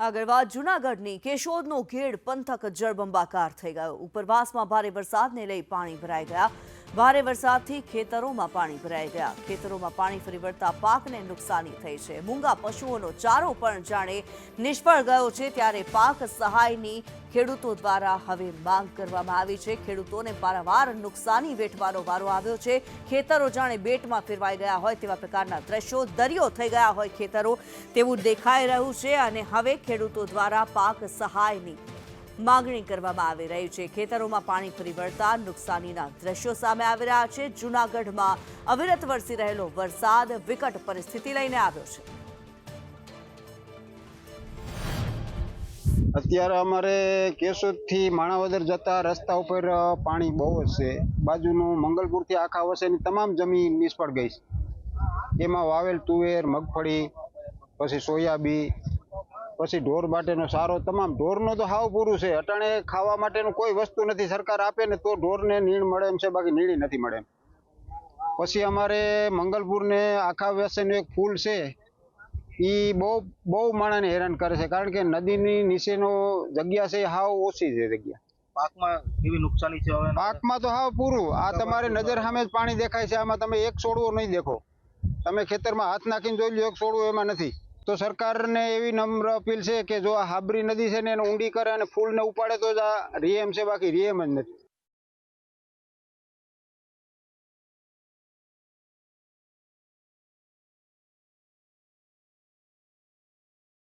આગળ વાત જૂનાગઢની કેશોદનો ઘેડ પંથક જળબંબાકાર થઈ ગયો. ઉપરવાસમાં ભારે વરસાદને લઈ પાણી ભરાઈ ગયા. ભારે વરસાદથી ખેતરોમાં પાણી ભરાઈ ગયા. ખેતરોમાં પાણી ફરી વળતા પાકને નુકસાની થઈ છે. મૂંગા પશુઓનો ચારો પણ જાણે નિષ્ફળ ગયો છે ત્યારે પાક સહાયની ખેડૂતો દ્વારા હવે માંગ કરવામાં આવી છે. ખેડૂતોને વારંવાર નુકસાની વેઠવાનો વારો આવ્યો છે. ખેતરો જાણે બેટમાં ફેરવાઈ ગયા હોય તેવા પ્રકારના દ્રશ્યો દરિયો થઈ ગયા હોય ખેતરો તેવું દેખાઈ રહ્યું છે અને હવે ખેડૂતો દ્વારા પાક સહાયની માંગણી કરવામાં આવી રહી છે. ખેતરોમાં પાણી ફરી વળતા નુકસાનીના દ્રશ્યો સામે આવી રહ્યા છે. જૂનાગઢમાં અવિરત વરસી રહેલો વરસાદ વિકટ પરિસ્થિતિ લઈને આવ્યો છે. અત્યારે અમારે કેશોદથી માણાવદર જતા રસ્તા ઉપર પાણી બહુ હશે બાજુનું મંગલપુરથી આખા વસેની તમામ જમીન નિષ્ફળ ગઈ છે. એમાં વાવેલ તુવેર, મગફળી, પછી સોયાબી પછી ઢોર માટેનો સારો તમામ ઢોરનો તો હાવ પૂરું છે. અટાણે ખાવા માટેનું કોઈ વસ્તુ નથી સરકાર આપે ને તો ઢોરને નીણ મળે એમ છે બાકી નીળી નથી મળે એમ. પછી અમારે મંગલપુરને આખા વ્યસનનું એક ફૂલ છે એ બહુ બહુ માણાને હેરાન કરે છે કારણ કે નદીની નીચેનો જગ્યા છે હાવ ઓછી છે જગ્યા. પાકમાં કેવી નુકસાની છે હવે? પાકમાં તો હાવ પૂરું. આ તમારે નજર સામે જ પાણી દેખાય છે આમાં તમે એક છોડવો નહીં દેખો. તમે ખેતરમાં હાથ નાખીને જોઈ લો એક છોડવો એમાં નથી. તો સરકારને એવી નમ્ર અપીલ છે કે જો આ હાબરી નદી છે ને એને ઊંડી કરે અને ફૂલને ઉપાડે તો જ આ રીએમ છે, બાકી રીએમ જ નથી.